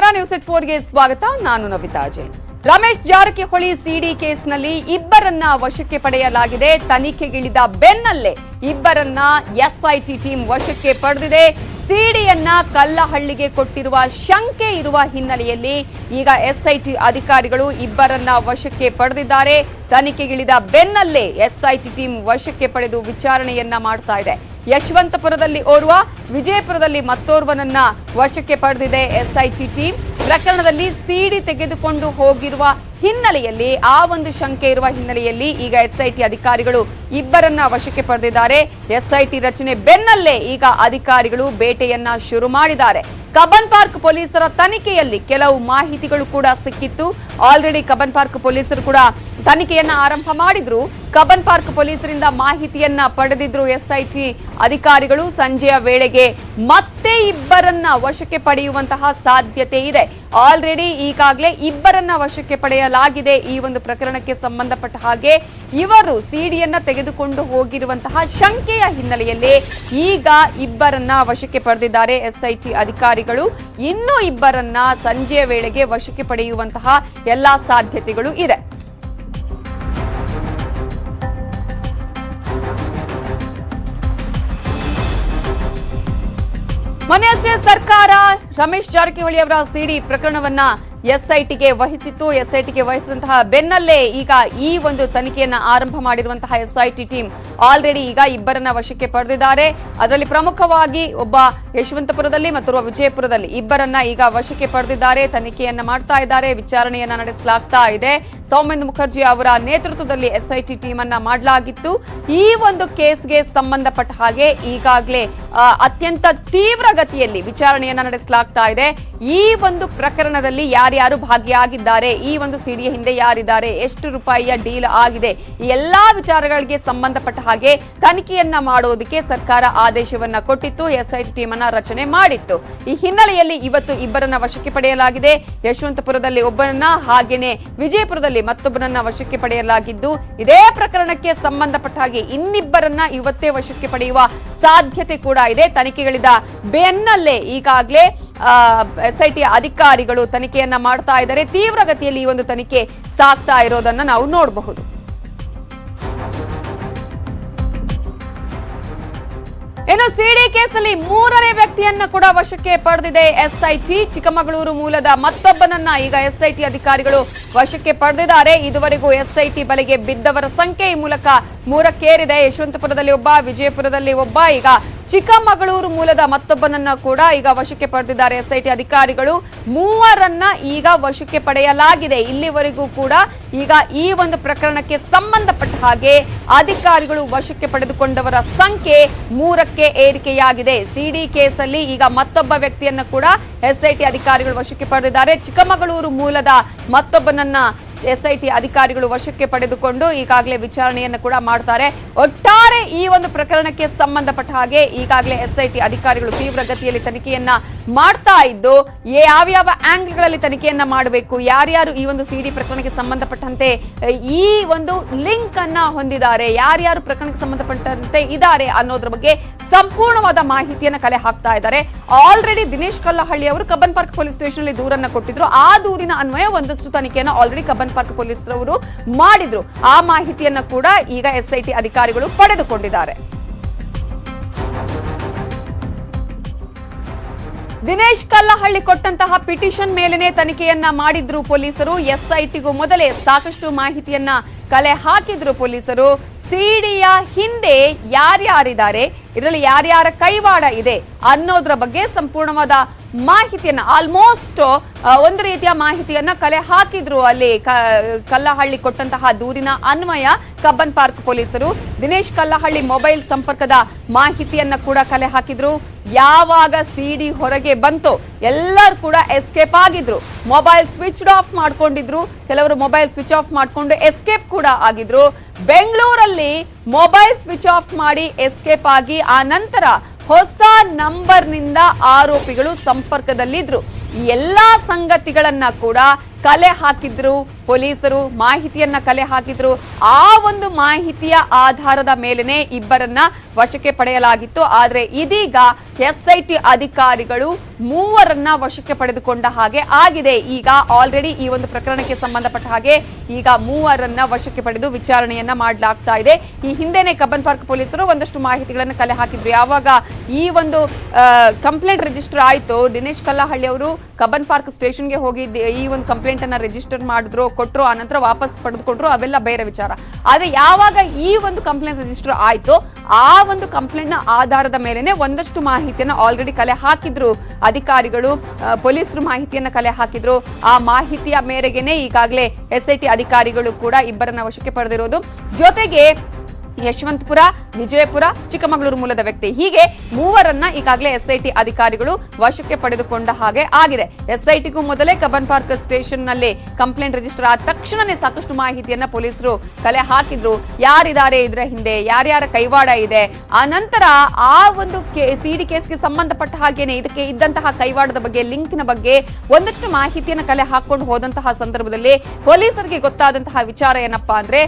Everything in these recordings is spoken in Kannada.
ನಮಸ್ಕಾರ ನ್ಯೂಸ್ ಎಟ್ ಫೋರ್ಗೆ ಸ್ವಾಗತ. ನಾನು ನವಿತಾ ಜೈನ್. ರಮೇಶ್ ಜಾರಕಿಹೊಳಿ ಸಿಡಿ ಕೇಸ್ನಲ್ಲಿ ಇಬ್ಬರನ್ನ ವಶಕ್ಕೆ ಪಡೆಯಲಾಗಿದೆ. ತನಿಖೆಗಿಳಿದ ಬೆನ್ನಲ್ಲೇ ಇಬ್ಬರನ್ನ ಎಸ್ಐಟಿ ಟೀಮ್ ವಶಕ್ಕೆ ಪಡೆದಿದೆ. ಸಿಡಿಯನ್ನ ಕಲ್ಲಹಳ್ಳಿಗೆ ಕೊಟ್ಟಿರುವ ಶಂಕೆ ಇರುವ ಹಿನ್ನೆಲೆಯಲ್ಲಿ ಈಗ ಎಸ್ಐಟಿ ಅಧಿಕಾರಿಗಳು ಇಬ್ಬರನ್ನ ವಶಕ್ಕೆ ಪಡೆದಿದ್ದಾರೆ. ತನಿಖೆಗಿಳಿದ ಬೆನ್ನಲ್ಲೇ ಎಸ್ಐಟಿ ಟೀಮ್ ವಶಕ್ಕೆ ಪಡೆದು ವಿಚಾರಣೆಯನ್ನ ಮಾಡ್ತಾ ಇದೆ. ಯಶವಂತಪುರದಲ್ಲಿ ಓರ್ವ ವಿಜಯಪುರದಲ್ಲಿ ಮತ್ತೋರ್ವನನ್ನ ವಶಕ್ಕೆ ಪಡೆದಿದೆ ಎಸ್ಐಟಿ ಟೀಮ್. ಪ್ರಕರಣದಲ್ಲಿ ಸಿಡಿ ತೆಗೆದುಕೊಂಡು ಹೋಗಿರುವ ಹಿನ್ನೆಲೆಯಲ್ಲಿ, ಆ ಒಂದು ಶಂಕೆ ಇರುವ ಹಿನ್ನೆಲೆಯಲ್ಲಿ ಈಗ ಎಸ್ಐಟಿ ಅಧಿಕಾರಿಗಳು ಇಬ್ಬರನ್ನ ವಶಕ್ಕೆ ಪಡೆದಿದ್ದಾರೆ. ಎಸ್ಐಟಿ ರಚನೆ ಬೆನ್ನಲ್ಲೇ ಈಗ ಅಧಿಕಾರಿಗಳು ಬೇಟೆಯನ್ನ ಶುರು ಮಾಡಿದ್ದಾರೆ. ಕಬ್ಬನ್ ಪಾರ್ಕ್ ಪೊಲೀಸರ ತನಿಖೆಯಲ್ಲಿ ಕೆಲವು ಮಾಹಿತಿಗಳು ಕೂಡ ಸಿಕ್ಕಿತ್ತು. ಆಲ್ರೆಡಿ ಕಬನ್ ಪಾರ್ಕ್ ಪೊಲೀಸರು ಕೂಡ ತನಿಖೆಯನ್ನ ಆರಂಭ ಮಾಡಿದ್ರು. ಕಬ್ಬನ್ ಪಾರ್ಕ್ ಪೊಲೀಸರಿಂದ ಮಾಹಿತಿಯನ್ನ ಪಡೆದಿದ್ರು ಎಸ್ಐಟಿ ಅಧಿಕಾರಿಗಳು. ಸಂಜೆಯ ವೇಳೆಗೆ ಮತ್ತೆ ಇಬ್ಬರನ್ನ ವಶಕ್ಕೆ ಪಡೆಯುವಂತಹ ಸಾಧ್ಯತೆ ಇದೆ. ಆಲ್ರೆಡಿ ಈಗಾಗಲೇ ಇಬ್ಬರನ್ನ ವಶಕ್ಕೆ ಪಡೆಯಲಾಗಿದೆ ಈ ಒಂದು ಪ್ರಕರಣಕ್ಕೆ ಸಂಬಂಧಪಟ್ಟ ಹಾಗೆ ಇವರು ಸಿಡಿಯನ್ನ ತೆಗೆದುಕೊಂಡು ಹೋಗಿರುವಂತಹ ಶಂಕೆಯ ಹಿನ್ನೆಲೆಯಲ್ಲಿ ಈಗ ಇಬ್ಬರನ್ನ ವಶಕ್ಕೆ ಪಡೆದಿದ್ದಾರೆ ಎಸ್ಐಟಿ ಅಧಿಕಾರಿಗಳು. ಇನ್ನೂ ಇಬ್ಬರನ್ನ ಸಂಜೆಯ ವೇಳೆಗೆ ವಶಕ್ಕೆ ಪಡೆಯುವಂತಹ ಎಲ್ಲಾ ಸಾಧ್ಯತೆಗಳು ಇದೆ. ಮೊನ್ನೆಯಷ್ಟೇ ಸರ್ಕಾರ ರಮೇಶ್ ಜಾರಕಿಹೊಳಿ ಅವರ ಸಿಡಿ ಪ್ರಕರಣವನ್ನ ಎಸ್ಐಟಿಗೆ ವಹಿಸಿತ್ತು. ಎಸ್ಐಟಿಗೆ ವಹಿಸಿದಂತಹ ಬೆನ್ನಲ್ಲೇ ಈಗ ಈ ಒಂದು ತನಿಖೆಯನ್ನು ಆರಂಭ ಮಾಡಿರುವಂತಹ ಎಸ್ಐಟಿ ಟೀಮ್ ಆಲ್ರೆಡಿ ಈಗ ಇಬ್ಬರನ್ನ ವಶಕ್ಕೆ ಪಡೆದಿದ್ದಾರೆ. ಅದರಲ್ಲಿ ಪ್ರಮುಖವಾಗಿ ಒಬ್ಬ ಯಶವಂತಪುರದಲ್ಲಿ ಮತ್ತು ವಿಜಯಪುರದಲ್ಲಿ ಇಬ್ಬರನ್ನ ಈಗ ವಶಕ್ಕೆ ಪಡೆದಿದ್ದಾರೆ. ತನಿಖೆಯನ್ನ ಮಾಡ್ತಾ ಇದ್ದಾರೆ. ವಿಚಾರಣೆಯನ್ನ ನಡೆಸಲಾಗ್ತಾ ಇದೆ. ಸೌಮೇಂದ್ರ ಮುಖರ್ಜಿ ಅವರ ನೇತೃತ್ವದಲ್ಲಿ ಎಸ್ಐಟಿ ಟೀಮ್ ಅನ್ನ ಮಾಡಲಾಗಿತ್ತು. ಈ ಒಂದು ಕೇಸ್ಗೆ ಸಂಬಂಧಪಟ್ಟ ಹಾಗೆ ಈಗಾಗಲೇ ಅತ್ಯಂತ ತೀವ್ರ ಗತಿಯಲ್ಲಿ ವಿಚಾರಣೆಯನ್ನ ನಡೆಸಲಾಗ್ತಾ ಇದೆ. ಈ ಒಂದು ಪ್ರಕರಣದಲ್ಲಿ ಯಾರ್ಯಾರು ಭಾಗಿಯಾಗಿದ್ದಾರೆ? ಈ ಒಂದು ಸಿಡಿಯ ಹಿಂದೆ ಯಾರಿದ್ದಾರೆ? ಎಷ್ಟು ರೂಪಾಯಿಯ ಡೀಲ್ ಆಗಿದೆ? ಎಲ್ಲಾ ವಿಚಾರಗಳಿಗೆ ಸಂಬಂಧಪಟ್ಟ ಹಾಗೆ ತನಿಖೆಯನ್ನ ಮಾಡೋದಕ್ಕೆ ಸರ್ಕಾರ ಆದೇಶವನ್ನ ಕೊಟ್ಟಿತ್ತು, ಎಸ್ಐಟಿ ಟೀಮ್ ಅನ್ನ ರಚನೆ ಮಾಡಿತ್ತು. ಈ ಹಿನ್ನೆಲೆಯಲ್ಲಿ ಇವತ್ತು ಇಬ್ಬರನ್ನ ವಶಕ್ಕೆ ಪಡೆಯಲಾಗಿದೆ. ಯಶವಂತಪುರದಲ್ಲಿ ಒಬ್ಬರನ್ನ, ಹಾಗೇನೆ ವಿಜಯಪುರದಲ್ಲಿ ಮತ್ತೊಬ್ಬರನ್ನ ವಶಕ್ಕೆ ಪಡೆಯಲಾಗಿದ್ದು, ಇದೇ ಪ್ರಕರಣಕ್ಕೆ ಸಂಬಂಧಪಟ್ಟ ಹಾಗೆ ಇನ್ನಿಬ್ಬರನ್ನ ಇವತ್ತೇ ವಶಕ್ಕೆ ಪಡೆಯುವ ಸಾಧ್ಯತೆ ಕೂಡ ಇದೆ. ತನಿಖೆಗಳಿದ ಬೆನ್ನಲ್ಲೇ ಈಗಾಗಲೇ ಎಸ್ಐಟಿ ಅಧಿಕಾರಿಗಳು ತನಿಖೆಯನ್ನ ಮಾಡ್ತಾ ಇದ್ದಾರೆ. ತೀವ್ರಗತಿಯಲ್ಲಿ ಈ ಒಂದು ತನಿಖೆ ಸಾಗ್ತಾ ಇರೋದನ್ನ ನಾವು ನೋಡಬಹುದು. ಇನ್ನು ಸಿಡಿ ಕೇಸಲ್ಲಿ ಮೂರನೇ ವ್ಯಕ್ತಿಯನ್ನ ಕೂಡ ವಶಕ್ಕೆ ಪಡೆದಿದೆ ಎಸ್ಐಟಿ ಚಿಕ್ಕಮಗಳೂರು ಮೂಲದ ಮತ್ತೊಬ್ಬನನ್ನ ಈಗ ಎಸ್ಐಟಿ ಅಧಿಕಾರಿಗಳು ವಶಕ್ಕೆ ಪಡೆದಿದ್ದಾರೆ. ಇದುವರೆಗೂ ಎಸ್ಐಟಿ ಬಲೆಗೆ ಬಿದ್ದವರ ಸಂಖ್ಯೆ ಈ ಮೂಲಕ ಮೂರಕ್ಕೇರಿದೆ. ಯಶವಂತಪುರದಲ್ಲಿ ಒಬ್ಬ, ವಿಜಯಪುರದಲ್ಲಿ ಒಬ್ಬ, ಈಗ ಚಿಕ್ಕಮಗಳೂರು ಮೂಲದ ಮತ್ತೊಬ್ಬನನ್ನ ಕೂಡ ಈಗ ವಶಕ್ಕೆ ಪಡೆದಿದ್ದಾರೆ. ಎಸ್ಐಟಿ ಅಧಿಕಾರಿಗಳು ಮೂವರನ್ನ ಈಗ ವಶಕ್ಕೆ ಪಡೆಯಲಾಗಿದೆ. ಇಲ್ಲಿವರೆಗೂ ಕೂಡ ಈಗ ಈ ಒಂದು ಪ್ರಕರಣಕ್ಕೆ ಸಂಬಂಧಪಟ್ಟ ಹಾಗೆ ಅಧಿಕಾರಿಗಳು ವಶಕ್ಕೆ ಪಡೆದುಕೊಂಡವರ ಸಂಖ್ಯೆ ಮೂರಕ್ಕೆ ಏರಿಕೆಯಾಗಿದೆ. ಸಿಡಿ ಕೇಸಲ್ಲಿ ಈಗ ಮತ್ತೊಬ್ಬ ವ್ಯಕ್ತಿಯನ್ನ ಕೂಡ ಎಸ್ಐಟಿ ಅಧಿಕಾರಿಗಳು ವಶಕ್ಕೆ ಪಡೆದಿದ್ದಾರೆ. ಚಿಕ್ಕಮಗಳೂರು ಮೂಲದ ಮತ್ತೊಬ್ಬನನ್ನ ಎಸ್ಐಟಿ ಅಧಿಕಾರಿಗಳು ವಶಕ್ಕೆ ಪಡೆದುಕೊಂಡು ಈಗಾಗಲೇ ವಿಚಾರಣೆಯನ್ನು ಕೂಡ ಮಾಡ್ತಾರೆ. ಒಟ್ಟಾರೆ ಈ ಒಂದು ಪ್ರಕರಣಕ್ಕೆ ಸಂಬಂಧಪಟ್ಟ ಹಾಗೆ ಈಗಾಗಲೇ ಎಸ್ಐಟಿ ಅಧಿಕಾರಿಗಳು ತೀವ್ರಗತಿಯಲ್ಲಿ ತನಿಖೆಯನ್ನ ಮಾಡ್ತಾ ಇದ್ದು ಯಾವ್ಯಾವ ಆಂಗಲ್ಗಳಲ್ಲಿ ತನಿಖೆಯನ್ನ ಮಾಡಬೇಕು, ಯಾರ್ಯಾರು ಈ ಒಂದು ಸಿಡಿ ಪ್ರಕರಣಕ್ಕೆ ಸಂಬಂಧಪಟ್ಟಂತೆ, ಈ ಒಂದು ಲಿಂಕ್ ಅನ್ನ ಹೊಂದಿದ್ದಾರೆ, ಯಾರ್ಯಾರು ಪ್ರಕರಣಕ್ಕೆ ಸಂಬಂಧಪಟ್ಟಂತೆ ಇದ್ದಾರೆ ಅನ್ನೋದ್ರ ಬಗ್ಗೆ ಸಂಪೂರ್ಣವಾದ ಮಾಹಿತಿಯನ್ನ ಕಲೆ ಹಾಕ್ತಾ ಇದ್ದಾರೆ. ಆಲ್ರೆಡಿ ದಿನೇಶ್ ಕಲ್ಲಹಳ್ಳಿ ಅವರು ಕಬ್ಬನ್ ಪಾರ್ಕ್ ಪೊಲೀಸ್ ಸ್ಟೇಷನ್ ಅಲ್ಲಿ ದೂರನ್ನ ಕೊಟ್ಟಿದ್ರು. ಆ ದೂರಿನ ಅನ್ವಯ ಒಂದಷ್ಟು ತನಿಖೆಯನ್ನು ಆಲ್ರೆಡಿ ಕಬ್ಬನ್ ಪಾರ್ಕ್ ಪೊಲೀಸರವರು ಮಾಡಿದ್ರು. ಆ ಮಾಹಿತಿಯನ್ನ ಕೂಡ ಈಗ ಎಸ್ಐಟಿ ಅಧಿಕಾರಿಗಳು ಪಡೆದುಕೊಂಡಿದ್ದಾರೆ. ದಿನೇಶ್ ಕಲ್ಲಹಳ್ಳಿ ಕೊಟ್ಟಂತಹ ಪಿಟಿಷನ್ ಮೇಲೆನೆ ತನಿಖೆಯನ್ನ ಮಾಡಿದ್ರು ಪೊಲೀಸರು. ಎಸ್ಐಟಿಗೂ ಮೊದಲೇ ಸಾಕಷ್ಟು ಮಾಹಿತಿಯನ್ನ ಕಲೆ ಹಾಕಿದ್ರು ಪೊಲೀಸರು. ಸಿಡಿಯ ಹಿಂದೆ ಯಾರ್ಯಾರಿದ್ದಾರೆ, ಇದರಲ್ಲಿ ಯಾರ್ಯಾರ ಕೈವಾಡ ಇದೆ ಅನ್ನೋದ್ರ ಬಗ್ಗೆ ಸಂಪೂರ್ಣವಾದ ಮಾಹಿತಿಯನ್ನ ಆಲ್ಮೋಸ್ಟ್ ಒಂದು ರೀತಿಯ ಮಾಹಿತಿಯನ್ನ ಕಲೆ ಹಾಕಿದ್ರು ಅಲ್ಲಿ ಕಲ್ಲಹಳ್ಳಿ ಕೊಟ್ಟಂತಹ ದೂರಿನ ಅನ್ವಯ ಕಬ್ಬನ್ ಪಾರ್ಕ್ ಪೊಲೀಸರು. ದಿನೇಶ್ ಕಲ್ಲಹಳ್ಳಿ ಮೊಬೈಲ್ ಸಂಪರ್ಕದ ಮಾಹಿತಿಯನ್ನ ಕೂಡ ಕಲೆ ಹಾಕಿದ್ರು. ಯಾವಾಗ ಸಿಡಿ ಹೊರಗೆ ಬಂತೋ, ಎಲ್ಲರೂ ಕೂಡ ಎಸ್ಕೇಪ್ ಆಗಿದ್ರು. ಮೊಬೈಲ್ ಸ್ವಿಚ್ ಆಫ್ ಮಾಡ್ಕೊಂಡಿದ್ರು. ಕೆಲವರು ಮೊಬೈಲ್ ಸ್ವಿಚ್ ಆಫ್ ಮಾಡ್ಕೊಂಡು ಎಸ್ಕೇಪ್ ಕೂಡ ಆಗಿದ್ರು. ಬೆಂಗಳೂರಲ್ಲಿ ಮೊಬೈಲ್ ಸ್ವಿಚ್ ಆಫ್ ಮಾಡಿ ಎಸ್ಕೇಪ್ ಆಗಿ, ಆ ನಂತರ ಹೊಸ ನಂಬರ್ನಿಂದ ಆರೋಪಿಗಳು ಸಂಪರ್ಕದಲ್ಲಿದ್ದರು ಎಲ್ಲಾ ಸಂಗತಿಗಳನ್ನ ಕೂಡ ಕಲೆ ಹಾಕಿದ್ರು, ಪೊಲೀಸರು ಮಾಹಿತಿಯನ್ನ ಕಲೆ ಹಾಕಿದ್ರು. ಆ ಒಂದು ಮಾಹಿತಿಯ ಆಧಾರದ ಮೇಲೆನೆ ಇಬ್ಬರನ್ನ ವಶಕ್ಕೆ ಪಡೆಯಲಾಗಿತ್ತು. ಆದ್ರೆ ಇದೀಗ ಎಸ್ಐಟಿ ಅಧಿಕಾರಿಗಳು ಮೂವರನ್ನ ವಶಕ್ಕೆ ಪಡೆದುಕೊಂಡ ಹಾಗೆ ಆಗಿದೆ. ಈಗ ಆಲ್ರೆಡಿ ಈ ಒಂದು ಪ್ರಕರಣಕ್ಕೆ ಸಂಬಂಧಪಟ್ಟ ಹಾಗೆ ಈಗ ಮೂವರನ್ನ ವಶಕ್ಕೆ ಪಡೆದು ವಿಚಾರಣೆಯನ್ನ ಮಾಡಲಾಗ್ತಾ ಇದೆ. ಈ ಹಿಂದೆನೆ ಕಬ್ಬನ್ ಪಾರ್ಕ್ ಪೊಲೀಸರು ಒಂದಷ್ಟು ಮಾಹಿತಿಗಳನ್ನು ಕಲೆ ಹಾಕಿದ್ರು. ಯಾವಾಗ ಈ ಒಂದು ಕಂಪ್ಲೇಂಟ್ ರಿಜಿಸ್ಟರ್ ಆಯ್ತು, ದಿನೇಶ್ ಕಲ್ಲಹಳ್ಳಿ ಅವರು ಕಬ್ಬನ್ ಪಾರ್ಕ್ ಸ್ಟೇಷನ್ಗೆ ಹೋಗಿ ಈ ಒಂದು ಕಂಪ್ಲೇಂಟ್ ಅನ್ನ ರಿಜಿಸ್ಟರ್ ಮಾಡಿದ್ರು ಕೊಟ್ಟರು ಆನಂತರ ವಾಪಸ್ ಪಡೆದುಕೊಂಡ್ರು, ಅವೆಲ್ಲ ಬೇರೆ ವಿಚಾರ. ಆದ್ರೆ ಯಾವಾಗ ಈ ಒಂದು ಕಂಪ್ಲೇಂಟ್ ರಿಜಿಸ್ಟರ್ ಆಯ್ತು, ಆ ಒಂದು ಕಂಪ್ಲೇಂಟ್ನ ಆಧಾರದ ಮೇಲೆನೆ ಒಂದಷ್ಟು ಮಾಹಿತಿಯನ್ನ ಆಲ್ರೆಡಿ ಕಲೆ ಹಾಕಿದ್ರು. ಅಧಿಕಾರಿಗಳು ಪೊಲೀಸರು ಮಾಹಿತಿಯನ್ನ ಕಲೆ ಹಾಕಿದ್ರು. ಆ ಮಾಹಿತಿಯ ಮೇರೆಗೆನೆ ಈಗಾಗಲೇ ಎಸ್ಐಟಿ ಅಧಿಕಾರಿಗಳು ಕೂಡ ಇಬ್ಬರನ್ನ ವಶಕ್ಕೆ ಪಡೆದಿರೋದು. ಜೊತೆಗೆ ಯಶವಂತಪುರ, ವಿಜಯಪುರ, ಚಿಕ್ಕಮಗಳೂರು ಮೂಲದ ವ್ಯಕ್ತಿ. ಹೀಗೆ ಮೂವರನ್ನ ಈಗಾಗಲೇ ಎಸ್ಐಟಿ ಅಧಿಕಾರಿಗಳು ವಶಕ್ಕೆ ಪಡೆದುಕೊಂಡ ಹಾಗೆ ಆಗಿದೆ. ಎಸ್ಐಟಿಗೂ ಮೊದಲೇ ಕಬನ್ ಪಾರ್ಕ್ ಸ್ಟೇಷನ್ನಲ್ಲಿ ಕಂಪ್ಲೇಂಟ್ ರಿಜಿಸ್ಟರ್ ಆದ ತಕ್ಷಣನೇ ಸಾಕಷ್ಟು ಮಾಹಿತಿಯನ್ನ ಪೊಲೀಸರು ಕಲೆ ಹಾಕಿದ್ರು. ಯಾರಿದ್ದಾರೆ ಇದರ ಹಿಂದೆ? ಯಾರ್ಯಾರ ಕೈವಾಡ ಇದೆ? ಆ ನಂತರ ಆ ಒಂದು ಸಿಡಿ ಕೇಸ್ಗೆ ಸಂಬಂಧಪಟ್ಟ ಹಾಗೇನೆ ಇದಕ್ಕೆ ಇದ್ದಂತಹ ಕೈವಾಡದ ಬಗ್ಗೆ, ಲಿಂಕ್ನ ಬಗ್ಗೆ ಒಂದಷ್ಟು ಮಾಹಿತಿಯನ್ನು ಕಲೆ ಹಾಕೊಂಡು ಹೋದಂತಹ ಸಂದರ್ಭದಲ್ಲಿ ಪೊಲೀಸರಿಗೆ ಗೊತ್ತಾದಂತಹ ವಿಚಾರ ಏನಪ್ಪಾ ಅಂದ್ರೆ,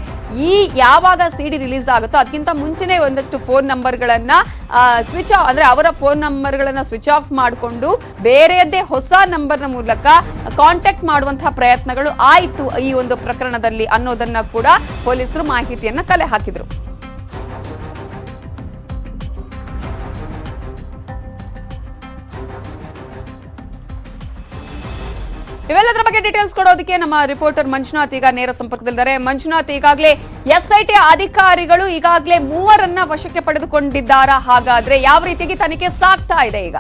ಈ ಯಾವಾಗ ಸಿಡಿ ರಿಲೀಸ್ ಆಗುತ್ತೋ ಅದಕ್ಕಿಂತ ಮುಂಚೆನೆ ಒಂದಷ್ಟು ಫೋನ್ ನಂಬರ್ಗಳನ್ನ ಸ್ವಿಚ್ ಆಫ್ ಅಂದ್ರೆ ಅವರ ಫೋನ್ ನಂಬರ್ಗಳನ್ನ ಸ್ವಿಚ್ ಆಫ್ ಮಾಡಿಕೊಂಡು ಬೇರೆಯದ್ದೇ ಹೊಸ ನಂಬರ್ನ ಮೂಲಕ ಕಾಂಟ್ಯಾಕ್ಟ್ ಮಾಡುವಂತಹ ಪ್ರಯತ್ನಗಳು ಆಯಿತು ಈ ಒಂದು ಪ್ರಕರಣದಲ್ಲಿ ಅನ್ನೋದನ್ನ ಕೂಡ ಪೊಲೀಸರು ಮಾಹಿತಿಯನ್ನ ಕಲೆ ಹಾಕಿದ್ರು. ಇವೆಲ್ಲದರ ಬಗ್ಗೆ ಡೀಟೇಲ್ಸ್ ಕೊಡೋದಕ್ಕೆ ನಮ್ಮ ರಿಪೋರ್ಟರ್ ಮಂಜುನಾಥ್ ಈಗ ನೇರ ಸಂಪರ್ಕದಲ್ಲಿದ್ದಾರೆ. ಮಂಜುನಾಥ್, ಈಗಾಗಲೇ ಎಸ್ಐಟಿ ಅಧಿಕಾರಿಗಳು ಈಗಾಗಲೇ ಮೂವರನ್ನ ವಶಕ್ಕೆ ಪಡೆದುಕೊಂಡಿದ್ದಾರಾ? ಹಾಗಾದ್ರೆ ಯಾವ ರೀತಿಯಾಗಿ ತನಿಖೆ ಸಾಗ್ತಾ ಇದೆ ಈಗ?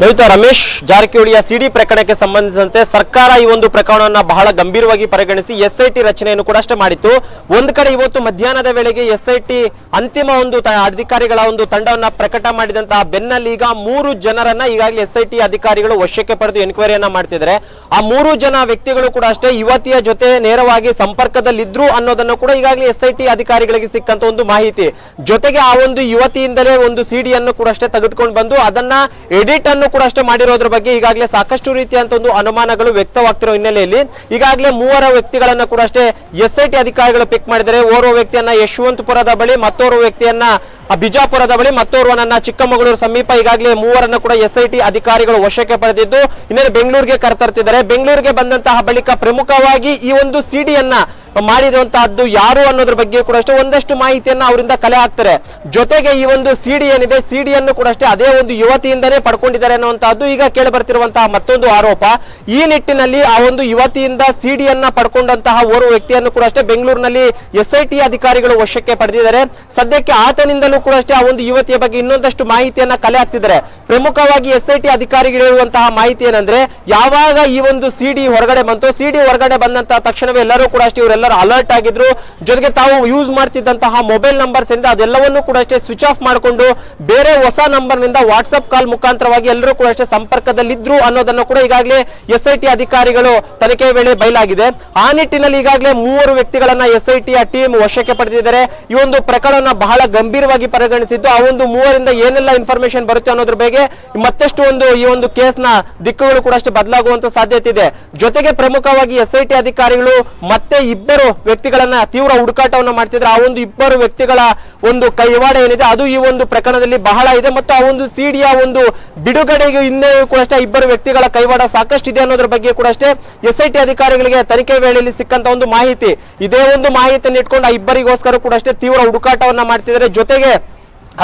ನವಿತಾ ರಮೇಶ್ ಜಾರಕಿಹೊಳಿಯ ಸಿಡಿ ಪ್ರಕರಣಕ್ಕೆ ಸಂಬಂಧಿಸಿದಂತೆ ಸರ್ಕಾರ ಈ ಒಂದು ಪ್ರಕರಣವನ್ನು ಬಹಳ ಗಂಭೀರವಾಗಿ ಪರಿಗಣಿಸಿ ಎಸ್ಐಟಿ ರಚನೆಯನ್ನು ಕೂಡ ಅಷ್ಟೇ ಮಾಡಿತ್ತು. ಒಂದು ಕಡೆ ಇವತ್ತು ಮಧ್ಯಾಹ್ನದ ವೇಳೆಗೆ ಎಸ್ಐಟಿ ಅಂತಿಮ ಒಂದು ಅಧಿಕಾರಿಗಳ ಒಂದು ತಂಡವನ್ನು ಪ್ರಕಟ ಮಾಡಿದಂತಹ ಬೆನ್ನಲ್ಲಿ ಈಗ ಮೂರು ಜನರನ್ನ ಈಗಾಗಲೇ ಎಸ್ಐಟಿ ಅಧಿಕಾರಿಗಳು ವಶಕ್ಕೆ ಪಡೆದು ಎನ್ಕ್ವೈರಿಯನ್ನ ಮಾಡ್ತಿದ್ದಾರೆ. ಆ ಮೂರು ಜನ ವ್ಯಕ್ತಿಗಳು ಕೂಡ ಅಷ್ಟೇ ಯುವತಿಯ ಜೊತೆ ನೇರವಾಗಿ ಸಂಪರ್ಕದಲ್ಲಿದ್ರು ಅನ್ನೋದನ್ನು ಕೂಡ ಈಗಾಗಲೇ ಎಸ್ಐಟಿ ಅಧಿಕಾರಿಗಳಿಗೆ ಸಿಕ್ಕಂತ ಒಂದು ಮಾಹಿತಿ. ಜೊತೆಗೆ ಆ ಒಂದು ಯುವತಿಯಿಂದಲೇ ಒಂದು ಸಿಡಿಯನ್ನು ಕೂಡ ಅಷ್ಟೇ ತೆಗೆದುಕೊಂಡು ಬಂದು ಅದನ್ನ ಎಡಿಟ್ ಕೂಡ ಅಷ್ಟೇ ಮಾಡಿರೋದ್ರ ಬಗ್ಗೆ ಈಗಾಗಲೇ ಸಾಕಷ್ಟು ರೀತಿಯಂತ ಒಂದು ಅನುಮಾನಗಳು ವ್ಯಕ್ತವಾಗ್ತಿರೋ ಹಿನ್ನೆಲೆಯಲ್ಲಿ ಈಗಾಗಲೇ ಮೂವರ ವ್ಯಕ್ತಿಗಳನ್ನ ಕೂಡ ಅಷ್ಟೇ ಎಸ್ ಐ ಟಿ ಅಧಿಕಾರಿಗಳು ಪಿಕ್ ಮಾಡಿದರೆ ಓರ್ವ ವ್ಯಕ್ತಿಯನ್ನ ಯಶವಂತಪುರದ ಬಳಿ, ಮತ್ತೋರ್ವ ವ್ಯಕ್ತಿಯನ್ನ ಬಿಜಾಪುರದ ಬಳಿ, ಮತ್ತೋರ್ವನನ್ನ ಚಿಕ್ಕಮಗಳೂರು ಸಮೀಪ ಈಗಾಗಲೇ ಮೂವರನ್ನ ಕೂಡ ಎಸ್ ಅಧಿಕಾರಿಗಳು ವಶಕ್ಕೆ ಪಡೆದಿದ್ದು, ಇನ್ನೇನು ಬೆಂಗಳೂರಿಗೆ ಕರೆತರ್ತಿದ್ದಾರೆ. ಬೆಂಗಳೂರಿಗೆ ಬಂದಂತಹ ಬಳಿಕ ಪ್ರಮುಖವಾಗಿ ಈ ಒಂದು ಸಿಡಿಯನ್ನ ಮಾಡಿರುವಂತಹದ್ದು ಯಾರು ಅನ್ನೋದ್ರ ಬಗ್ಗೆ ಕೂಡ ಅಷ್ಟೇ ಒಂದಷ್ಟು ಮಾಹಿತಿಯನ್ನ ಅವರಿಂದ ಕಲೆ ಹಾಕ್ತಾರೆ ಜೊತೆಗೆ ಈ ಒಂದು ಸಿಡಿ ಏನಿದೆ ಸಿಡಿಯನ್ನು ಕೂಡ ಅಷ್ಟೇ ಅದೇ ಒಂದು ಯುವತಿಯಿಂದನೇ ಪಡ್ಕೊಂಡಿದ್ದಾರೆ ಅನ್ನುವಂತಹದ್ದು ಈಗ ಕೇಳಿ ಬರ್ತಿರುವಂತಹ ಮತ್ತೊಂದು ಆರೋಪ. ಈ ನಿಟ್ಟಿನಲ್ಲಿ ಆ ಒಂದು ಯುವತಿಯಿಂದ ಸಿಡಿಯನ್ನ ಪಡ್ಕೊಂಡಂತಹ ಓರ್ವ ವ್ಯಕ್ತಿಯನ್ನು ಕೂಡ ಅಷ್ಟೇ ಬೆಂಗಳೂರಿನಲ್ಲಿ ಎಸ್ಐಟಿ ಅಧಿಕಾರಿಗಳು ವಶಕ್ಕೆ ಪಡೆದಿದ್ದಾರೆ. ಸದ್ಯಕ್ಕೆ ಆತನಿಂದಲೂ ಕೂಡ ಅಷ್ಟೇ ಆ ಒಂದು ಯುವತಿಯ ಬಗ್ಗೆ ಇನ್ನೊಂದಷ್ಟು ಮಾಹಿತಿಯನ್ನ ಕಲೆ ಹಾಕ್ತಿದ್ದಾರೆ ಪ್ರಮುಖವಾಗಿ ಎಸ್ಐಟಿ ಅಧಿಕಾರಿಗಳು ಮಾಹಿತಿ ಏನಂದ್ರೆ, ಯಾವಾಗ ಈ ಒಂದು ಸಿಡಿ ಹೊರಗಡೆ ಬಂತು ಸಿಡಿ ಹೊರಗಡೆ ಬಂದಂತಹ ತಕ್ಷಣವೇ ಎಲ್ಲರೂ ಕೂಡ ಅಷ್ಟೇ ಇವರೆಲ್ಲರೂ ಅಲರ್ಟ್ ಆಗಿದ್ರು. ಜೊತೆಗೆ ತಾವು ಯೂಸ್ ಮಾಡ್ತಿದ್ದಂತಹ ಮೊಬೈಲ್ ನಂಬರ್ಸ್ ಇಂದ ಅದೆಲ್ಲವನ್ನು ಕೂಡ ಅಷ್ಟೇ ಸ್ವಿಚ್ ಆಫ್ ಮಾಡಿಕೊಂಡು ಬೇರೆ ಹೊಸ ನಂಬರ್ನಿಂದ ವಾಟ್ಸ್ಆಪ್ ಕಾಲ್ ಮುಖಾಂತರವಾಗಿ ಎಲ್ಲರೂ ಕೂಡ ಅಷ್ಟೇ ಸಂಪರ್ಕದಲ್ಲಿದ್ರು ಅನ್ನೋದನ್ನು ಕೂಡ ಈಗಾಗಲೇ ಎಸ್ ಐ ಟಿ ಅಧಿಕಾರಿಗಳು ತನಿಖೆ ವೇಳೆ ಬಯಲಾಗಿದೆ. ಆ ನಿಟ್ಟಿನಲ್ಲಿ ಈಗಾಗಲೇ ಮೂವರು ವ್ಯಕ್ತಿಗಳನ್ನ ಎಸ್ ಐ ಟಿಯ ಟೀಮ್ ವಶಕ್ಕೆ ಪಡೆದಿದ್ದಾರೆ. ಈ ಒಂದು ಪ್ರಕರಣ ಬಹಳ ಗಂಭೀರವಾಗಿ ಪರಿಗಣಿಸಿದ್ದು, ಆ ಒಂದು ಮೂವರಿಂದ ಏನೆಲ್ಲ ಇನ್ಫಾರ್ಮೇಶನ್ ಬರುತ್ತೆ ಅನ್ನೋದ್ರ ಬಗ್ಗೆ ಮತ್ತಷ್ಟು ಒಂದು ಈ ಒಂದು ಕೇಸ್ನ ದಿಕ್ಕುಗಳು ಕೂಡ ಅಷ್ಟೇ ಬದಲಾಗುವಂತ ಸಾಧ್ಯತೆ ಇದೆ. ಜೊತೆಗೆ ಪ್ರಮುಖವಾಗಿ ಎಸ್ ಐ ಟಿ ಅಧಿಕಾರಿಗಳು ಮತ್ತೆ ಇಬ್ಬರು ವ್ಯಕ್ತಿಗಳನ್ನ ತೀವ್ರ ಹುಡುಕಾಟವನ್ನು ಮಾಡ್ತಿದ್ರೆ. ಆ ಒಂದು ಇಬ್ಬರು ವ್ಯಕ್ತಿಗಳ ಒಂದು ಕೈವಾಡ ಏನಿದೆ, ಅದು ಈ ಒಂದು ಪ್ರಕರಣದಲ್ಲಿ ಬಹಳ ಇದೆ. ಮತ್ತು ಆ ಒಂದು ಸಿಡಿಯ ಒಂದು ಬಿಡುಗಡೆಗೆ ಹಿಂದೆ ಕೂಡ ಅಷ್ಟೇ ಇಬ್ಬರು ವ್ಯಕ್ತಿಗಳ ಕೈವಾಡ ಸಾಕಷ್ಟು ಇದೆ ಅನ್ನೋದ್ರ ಬಗ್ಗೆ ಕೂಡ ಅಷ್ಟೇ ಎಸ್ ಐ ಟಿ ಅಧಿಕಾರಿಗಳಿಗೆ ತನಿಖೆ ವೇಳೆಯಲ್ಲಿ ಸಿಕ್ಕಂತ ಒಂದು ಮಾಹಿತಿ. ಇದೇ ಒಂದು ಮಾಹಿತಿಯನ್ನು ಇಟ್ಕೊಂಡು ಆ ಇಬ್ಬರಿಗೋಸ್ಕರ ಕೂಡ ಅಷ್ಟೇ ತೀವ್ರ ಹುಡುಕಾಟವನ್ನ ಮಾಡ್ತಿದ್ದಾರೆ. ಜೊತೆಗೆ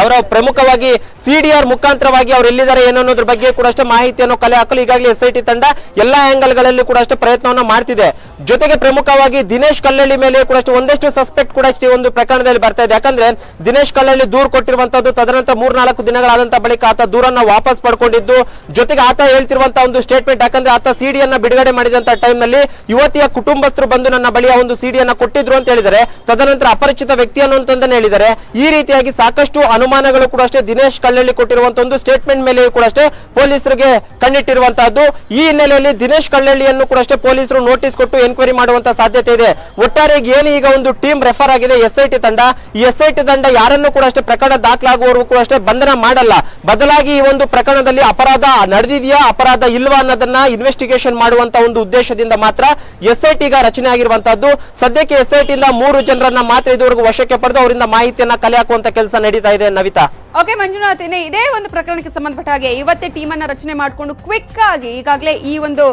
ಅವರ ಪ್ರಮುಖವಾಗಿ ಸಿಡಿಆರ್ ಮುಖಾಂತರವಾಗಿ ಅವ್ರು ಎಲ್ಲಿದ್ದಾರೆ, ಏನು ಅನ್ನೋದ್ರ ಬಗ್ಗೆ ಕೂಡ ಅಷ್ಟೇ ಮಾಹಿತಿಯನ್ನು ಕಲೆ ಹಾಕಲು ಈಗಾಗಲೇ ಎಸ್ ಐ ಟಿ ತಂಡ ಎಲ್ಲಾ ಆಂಗಲ್ಗಳಲ್ಲಿ ಕೂಡ ಅಷ್ಟೇ ಪ್ರಯತ್ನವನ್ನ ಮಾಡ್ತಿದೆ. ಜೊತೆಗೆ ಪ್ರಮುಖವಾಗಿ ದಿನೇಶ್ ಕಲ್ಲಳ್ಳಿ ಮೇಲೆ ಕೂಡ ಅಷ್ಟು ಒಂದಷ್ಟು ಸಸ್ಪೆಕ್ಟ್ ಕೂಡ ಈ ಒಂದು ಪ್ರಕರಣದಲ್ಲಿ ಬರ್ತಾ ಇದೆ. ಯಾಕಂದ್ರೆ ದಿನೇಶ್ ಕಲ್ಲಳ್ಳಿ ದೂರು ಕೊಟ್ಟಿರುವಂತದ್ದು ತದನಂತರ ಮೂರ್ನಾಲ್ಕು ದಿನಗಳಾದಂತಹ ಬಳಿಕ ಆತ ದೂರನ್ನ ವಾಪಸ್ ಪಡ್ಕೊಂಡಿದ್ದು. ಜೊತೆಗೆ ಆತ ಹೇಳ್ತಿರುವಂತಹ ಒಂದು ಸ್ಟೇಟ್ಮೆಂಟ್ ಯಾಕಂದ್ರೆ ಆತ ಸಿಡಿಯನ್ನ ಬಿಡುಗಡೆ ಮಾಡಿದಂತ ಟೈಮ್ನಲ್ಲಿ ಯುವತಿಯ ಕುಟುಂಬಸ್ಥರು ಬಂದು ನನ್ನ ಬಳಿ ಸಿ ಒಂದು ಸಿಡಿಯನ್ನ ಕೊಟ್ಟಿದ್ರು ಅಂತ ಹೇಳಿದರೆ, ತದನಂತರ ಅಪರಿಚಿತ ವ್ಯಕ್ತಿ ಅನ್ನುವಂತಂದನ್ನ ಹೇಳಿದರೆ, ಈ ರೀತಿಯಾಗಿ ಸಾಕಷ್ಟು ಅನುಮಾನಗಳು ಕೂಡ ಅಷ್ಟೇ. ದಿನೇಶ್ ಕಳ್ಳಳ್ಳಿ ಕೊಟ್ಟಿರುವಂತಹ ಒಂದು ಸ್ಟೇಟ್ಮೆಂಟ್ ಮೇಲೆಯೂ ಕೂಡ ಅಷ್ಟೇ ಪೊಲೀಸರಿಗೆ ಕಣ್ಣಿಟ್ಟಿರುವಂತಹದ್ದು. ಈ ಹಿನ್ನೆಲೆಯಲ್ಲಿ ದಿನೇಶ್ ಕಳ್ಳಳ್ಳಿಯನ್ನು ಕೂಡ ಅಷ್ಟೇ ಪೊಲೀಸರು ನೋಟಿಸ್ ಕೊಟ್ಟು ಎನ್ಕ್ವೈರಿ ಮಾಡುವಂತ ಸಾಧ್ಯತೆ ಇದೆ. ಒಟ್ಟಾರೆ ಏನು ಈಗ ಒಂದು ಟೀಮ್ ರೆಫರ್ ಆಗಿದೆ ಎಸ್ ತಂಡ. ಈ ಎಸ್ ತಂಡ ಯಾರನ್ನು ಕೂಡ ಅಷ್ಟೇ ಪ್ರಕರಣ ದಾಖಲಾಗುವವರೆಗೂ ಕೂಡ ಅಷ್ಟೇ ಬಂಧನ ಮಾಡಲ್ಲ. ಬದಲಾಗಿ ಈ ಒಂದು ಪ್ರಕರಣದಲ್ಲಿ ಅಪರಾಧ ನಡೆದಿದೆಯಾ, ಅಪರಾಧ ಇಲ್ವಾ ಅನ್ನೋದನ್ನ ಇನ್ವೆಸ್ಟಿಗೇಷನ್ ಮಾಡುವಂತ ಒಂದು ಉದ್ದೇಶದಿಂದ ಮಾತ್ರ ಎಸ್ ಐ ರಚನೆ ಆಗಿರುವಂತಹದ್ದು. ಸದ್ಯಕ್ಕೆ ಎಸ್ ಐ ಮೂರು ಜನರನ್ನ ಮಾತ್ರ ಇದುವರೆಗೂ ವಶಕ್ಕೆ ಪಡೆದು ಅವರಿಂದ ಮಾಹಿತಿಯನ್ನ ಕಲೆ ಹಾಕುವಂತ ಕೆಲಸ ನಡೀತಾ ಇದೆ. ನವಿತಾ. ಓಕೆ ಮಂಜುನಾಥ್, ಇನ್ನು ಇದೇ ಒಂದು ಪ್ರಕರಣಕ್ಕೆ ಸಂಬಂಧಪಟ್ಟ ಹಾಗೆ ಇವತ್ತೇ ಟೀಮ್ ಅನ್ನ ರಚನೆ ಮಾಡಿಕೊಂಡು ಕ್ವಿಕ್ ಆಗಿ ಈಗಾಗಲೇ ಈ ಒಂದು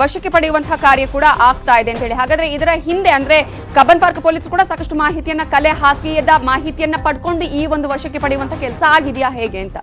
ವಶಕ್ಕೆ ಪಡೆಯುವಂತಹ ಕಾರ್ಯ ಕೂಡ ಆಗ್ತಾ ಇದೆ ಅಂತ ಹೇಳಿ ಹಾಗಾದ್ರೆ ಇದರ ಹಿಂದೆ ಅಂದ್ರೆ ಕಬ್ಬನ್ ಪಾರ್ಕ್ ಪೊಲೀಸ್ ಕೂಡ ಸಾಕಷ್ಟು ಮಾಹಿತಿಯನ್ನ ಕಲೆ ಹಾಕಿದ ಮಾಹಿತಿಯನ್ನ ಪಡ್ಕೊಂಡು ಈ ಒಂದು ವಶಕ್ಕೆ ಪಡೆಯುವಂತಹ ಕೆಲಸ ಆಗಿದೆಯಾ ಹೇಗೆ ಅಂತ?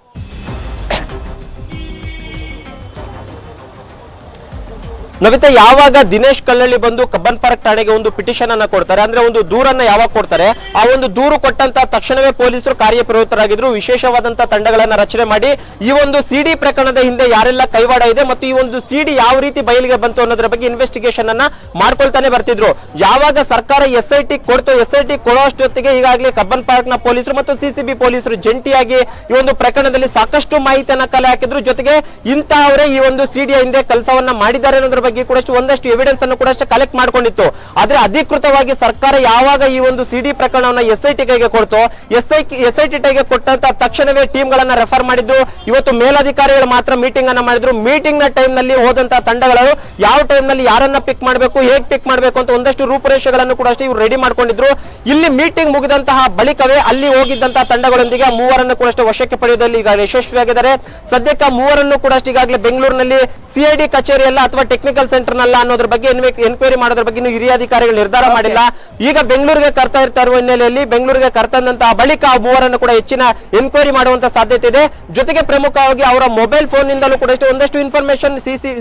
ನವಿತಾ, ಯಾವಾಗ ದಿನೇಶ್ ಕಲ್ಲಳ್ಳಿ ಬಂದು ಕಬ್ಬನ್ ಪಾರ್ಕ್ ಠಾಣೆಗೆ ಒಂದು ಪಿಟಿಷನ್ ಅನ್ನ ಕೊಡ್ತಾರೆ? ಅಂದ್ರೆ ಒಂದು ದೂರನ್ನ ಯಾವಾಗ ಕೊಡ್ತಾರೆ? ಆ ಒಂದು ದೂರು ಕೊಟ್ಟಂತ ತಕ್ಷಣವೇ ಪೊಲೀಸರು ಕಾರ್ಯಪ್ರವೃತ್ತರಾಗಿದ್ರು. ವಿಶೇಷವಾದಂತಹ ತಂಡಗಳನ್ನ ರಚನೆ ಮಾಡಿ ಈ ಒಂದು ಸಿಡಿ ಪ್ರಕರಣದ ಹಿಂದೆ ಯಾರೆಲ್ಲ ಕೈವಾಡ ಇದೆ ಮತ್ತು ಈ ಒಂದು ಸಿಡಿ ಯಾವ ರೀತಿ ಬಯಲಿಗೆ ಬಂತು ಅನ್ನೋದ್ರ ಬಗ್ಗೆ ಇನ್ವೆಸ್ಟಿಗೇಷನ್ ಅನ್ನ ಮಾಡ್ಕೊಳ್ತಾನೆ ಬರ್ತಿದ್ರು. ಯಾವಾಗ ಸರ್ಕಾರ ಎಸ್ ಐ ಟಿ ಕೊಡ್ತು ಎಸ್ ಐ ಟಿ ಕೊಡೋ ಅಷ್ಟೊತ್ತಿಗೆ ಈಗಾಗಲೇ ಕಬ್ಬನ್ ಪಾರ್ಕ್ನ ಪೊಲೀಸರು ಮತ್ತು ಸಿಸಿಬಿ ಪೊಲೀಸರು ಜಂಟಿಯಾಗಿ ಈ ಒಂದು ಪ್ರಕರಣದಲ್ಲಿ ಸಾಕಷ್ಟು ಮಾಹಿತಿಯನ್ನ ಕಲೆ ಹಾಕಿದ್ರು. ಜೊತೆಗೆ ಇಂತಹವರೇ ಈ ಒಂದು ಸಿಡಿಯ ಹಿಂದೆ ಕೆಲಸವನ್ನ ಮಾಡಿದ್ದಾರೆ ಅನ್ನೋದ್ರ ಬಗ್ಗೆ ಕೂಡ ಒಂದಷ್ಟು ಎವಿಡೆನ್ಸ್ ಅನ್ನು ಕೂಡ ಕಲೆಕ್ಟ್ ಮಾಡ್ಕೊಂಡಿತ್ತು. ಆದ್ರೆ ಅಧಿಕೃತವಾಗಿ ಸರ್ಕಾರ ಯಾವಾಗ ಈ ಒಂದು ಸಿಡಿ ಪ್ರಕರಣವನ್ನ ಎಸ್ಐಟಿ ಕೈಗೆ ಕೊಡ್ತು ಎಸ್ಐ ಎಸ್ಐಟಿ ಕೈಗೆ ಕೊಟ್ಟಂತ ತಕ್ಷಣವೇ ಟೀಮ್ ಗಳನ್ನ ರೆಫರ್ ಮಾಡಿದ್ರು. ಇವತ್ತು ಮೇಲಧಿಕಾರಿಗಳು ಮಾತ್ರ ಮೀಟಿಂಗ್ ಅನ್ನ ಮಾಡಿದ್ರು. ಮೀಟಿಂಗ್ನ ಟೈಮ್ನಲ್ಲಿ ಹೋದಂತ ತಂಡಗಳು ಯಾವ ಟೈಮ್ನಲ್ಲಿ ಯಾರನ್ನ ಪಿಕ್ ಮಾಡಬೇಕು, ಹೇಗ್ ಪಿಕ್ ಮಾಡಬೇಕು ಅಂತ ಒಂದಷ್ಟು ರೂಪುರೇಷೆಗಳನ್ನು ಕೂಡ ಅಷ್ಟೇ ಇವರು ರೆಡಿ ಮಾಡ್ಕೊಂಡಿದ್ರು. ಇಲ್ಲಿ ಮೀಟಿಂಗ್ ಮುಗಿದಂತಹ ಬಳಿಕವೇ ಅಲ್ಲಿ ಹೋಗಿದ್ದಂತಹ ತಂಡಗಳೊಂದಿಗೆ ಮೂವರನ್ನು ಕೂಡ ಅಷ್ಟೇ ವಶಕ್ಕೆ ಪಡೆಯುವುದರಲ್ಲಿ ಈಗ ಯಶಸ್ವಿಯಾಗಿದ್ದಾರೆ. ಸದ್ಯಕ್ಕೆ ಮೂವರನ್ನು ಕೂಡ ಅಷ್ಟೇ ಈಗಾಗಲೇ ಬೆಂಗಳೂರಿನಲ್ಲಿ ಸಿಐಡಿ ಕಚೇರಿಯಲ್ಲ ಅಥವಾ ಟೆಕ್ನಿಕಲ್ ಸೆಂಟರ್ ನಲ್ಲ ಅನ್ನೋದ್ರ ಬಗ್ಗೆ ಎನ್ಕ್ವೈರಿ ಮಾಡೋದ್ರ ಬಗ್ಗೆ ಇನ್ನು ಹಿರಿಯ ಅಧಿಕಾರಿಗಳು ನಿರ್ಧಾರ ಮಾಡಿಲ್ಲ. ಈಗ ಬೆಂಗಳೂರಿಗೆ ಕರ್ತಾ ಇರ್ತಾ ಇರುವ ಹಿನ್ನೆಲೆಯಲ್ಲಿ ಬೆಂಗಳೂರಿಗೆ ಕರ್ತಂದಂತಹ ಬಳಿಕ ಆ ಮೂವರನ್ನು ಕೂಡ ಹೆಚ್ಚಿನ ಎನ್ಕ್ವೈರಿ ಮಾಡುವಂತ ಸಾಧ್ಯತೆ ಇದೆ. ಜೊತೆಗೆ ಪ್ರಮುಖವಾಗಿ ಅವರ ಮೊಬೈಲ್ ಫೋನ್ ನಿಂದಲೂ ಕೂಡ ಒಂದಷ್ಟು information CC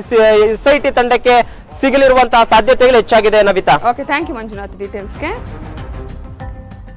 S I T ತಂಡಕ್ಕೆ ಸಿಗಲಿರುವಂತಹ ಸಾಧ್ಯತೆಗಳು ಹೆಚ್ಚಾಗಿದೆ Navitha. Okay thank you Manjunath ಡೀಟೇಲ್ಸ್ಗೆ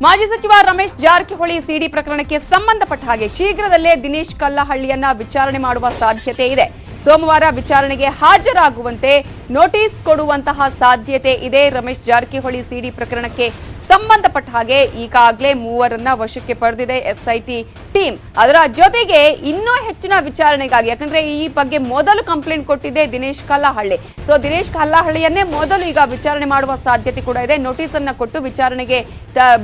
ಮಾಜಿ ಸಚಿವ ರಮೇಶ್ ಜಾರಕಿಹೊಳಿ ಸಿಡಿ ಪ್ರಕರಣಕ್ಕೆ ಸಂಬಂಧಪಟ್ಟ ಹಾಗೆ ಶೀಘ್ರದಲ್ಲೇ ದಿನೇಶ್ ಕಲ್ಲಹಳ್ಳಿಯನ್ನ ವಿಚಾರಣೆ ಮಾಡುವ ಸಾಧ್ಯತೆ ಇದೆ. ಸೋಮವಾರ ವಿಚಾರಣೆಗೆ ಹಾಜರಾಗುವಂತೆ ನೋಟಿಸ್ ಕೊಡುವಂತಹ ಸಾಧ್ಯತೆ ಇದೆ. ರಮೇಶ್ ಜಾರಕಿಹೊಳಿ ಸಿಡಿ ಪ್ರಕರಣಕ್ಕೆ ಸಂಬಂಧಪಟ್ಟ ಹಾಗೆ ಈಗಾಗಲೇ ಮೂವರನ್ನ ವಶಕ್ಕೆ ಪಡೆದಿದೆ. SIT team. ಅದರ ಜೊತೆಗೆ ಇನ್ನೂ ಹೆಚ್ಚಿನ ವಿಚಾರಣೆಗಾಗಿ, ಯಾಕಂದ್ರೆ ಈ ಬಗ್ಗೆ ಮೊದಲು ಕಂಪ್ಲೇಂಟ್ ಕೊಟ್ಟಿದೆ ದಿನೇಶ್ ಕಲ್ಲಹಳ್ಳಿ. ಸೊ ದಿನೇಶ್ ಕಲ್ಲಹಳ್ಳಿಯನ್ನೇ ಮೊದಲು ಈಗ ವಿಚಾರಣೆ ಮಾಡುವ ಸಾಧ್ಯತೆ ಕೂಡ ಇದೆ. ನೋಟಿಸ್ ಅನ್ನ ಕೊಟ್ಟು ವಿಚಾರಣೆಗೆ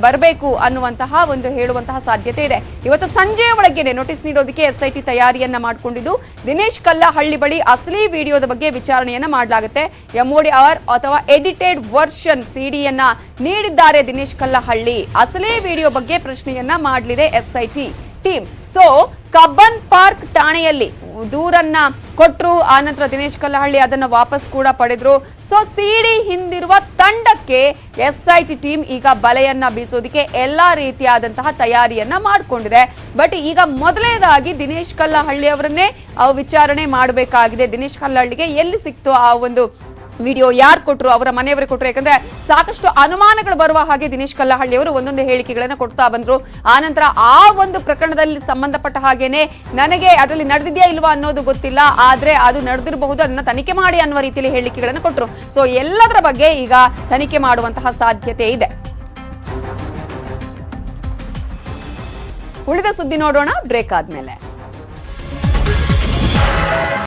ಬರಬೇಕು ಅನ್ನುವಂತಹ ಒಂದು ಹೇಳುವಂತಹ ಸಾಧ್ಯತೆ ಇದೆ. ಇವತ್ತು ಸಂಜೆಯ ಒಳಗೇನೆ ನೋಟಿಸ್ ನೀಡೋದಕ್ಕೆ ಎಸ್ಐಟಿ ತಯಾರಿಯನ್ನ ಮಾಡಿಕೊಂಡಿದ್ದು ದಿನೇಶ್ ಕಲ್ಲಹಳ್ಳಿ ಬಳಿ ಅಸಲಿ ವಿಡಿಯೋದ ಬಗ್ಗೆ ವಿಚಾರಣೆಯನ್ನ ಮಾಡಲಾಗುತ್ತೆ. ಎಂಒಡಿ ಅವರ್ ಅಥವಾ ಎಡಿಟೆಡ್ ವರ್ಷನ್ ಸಿಡಿಯನ್ನ ನೀಡಿದ್ದಾರೆ ದಿನೇಶ್ ಕಲ್ಲಹಳ್ಳಿ. ಅಸಲಿ ವಿಡಿಯೋ ಬಗ್ಗೆ ಪ್ರಶ್ನೆಯನ್ನ ಮಾಡಲಿದೆ SIT team so Cubbon Park ಠಾಣೆಯಲ್ಲಿ ದೂರನ್ನ ಕೊಟ್ಟರು ಆನಂತರ ದಿನೇಶ್ ಕಲ್ಲಹಳ್ಳಿ ಅದನ್ನ ವಾಪಸ್ ಕೂಡ ಪಡೆದ್ರು. ಸೊ ಸಿಡಿ ಹಿಂದಿರುವ ತಂಡಕ್ಕೆ ಎಸ್ ಐ ಟಿ ಟೀಮ್ ಈಗ ಬಲೆಯನ್ನ ಬೀಸೋದಕ್ಕೆ ಎಲ್ಲಾ ರೀತಿಯಾದಂತಹ ತಯಾರಿಯನ್ನ ಮಾಡಿಕೊಂಡಿದೆ. ಬಟ್ ಈಗ ಮೊದಲನೇದಾಗಿ ದಿನೇಶ್ ಕಲ್ಲಹಳ್ಳಿ ಅವರನ್ನೇ ವಿಚಾರಣೆ ಮಾಡಬೇಕಾಗಿದೆ. ದಿನೇಶ್ ಕಲ್ಲಹಳ್ಳಿಗೆ ಎಲ್ಲಿ ಸಿಕ್ತು ಆ ಒಂದು ವಿಡಿಯೋ ಯಾರು ಕೊಟ್ಟರು ಅವರ ಮನೆಯವರಿಗೆ ಕೊಟ್ಟರು ಯಾಕಂದ್ರೆ ಸಾಕಷ್ಟು ಅನುಮಾನಗಳು ಬರುವ ಹಾಗೆ ದಿನೇಶ್ ಕಲ್ಲಹಳ್ಳಿ ಅವರು ಒಂದೊಂದು ಹೇಳಿಕೆಗಳನ್ನು ಕೊಡ್ತಾ ಬಂದ್ರು. ಆನಂತರ ಆ ಒಂದು ಪ್ರಕರಣದಲ್ಲಿ ಸಂಬಂಧಪಟ್ಟ ಹಾಗೇನೆ ನನಗೆ ಅದರಲ್ಲಿ ನಡೆದಿದೆಯಾ ಇಲ್ವಾ ಅನ್ನೋದು ಗೊತ್ತಿಲ್ಲ. ಆದ್ರೆ ಅದು ನಡೆದಿರಬಹುದು, ಅದನ್ನ ತನಿಖೆ ಮಾಡಿ ಅನ್ನುವ ರೀತಿಯಲ್ಲಿ ಹೇಳಿಕೆಗಳನ್ನು ಕೊಟ್ಟರು ಸೊ ಎಲ್ಲದರ ಬಗ್ಗೆ ಈಗ ತನಿಖೆ ಮಾಡುವಂತಹ ಸಾಧ್ಯತೆ ಇದೆ. ಉಳಿದ ಸುದ್ದಿ ನೋಡೋಣ, ಬ್ರೇಕ್ ಆದ್ಮೇಲೆ.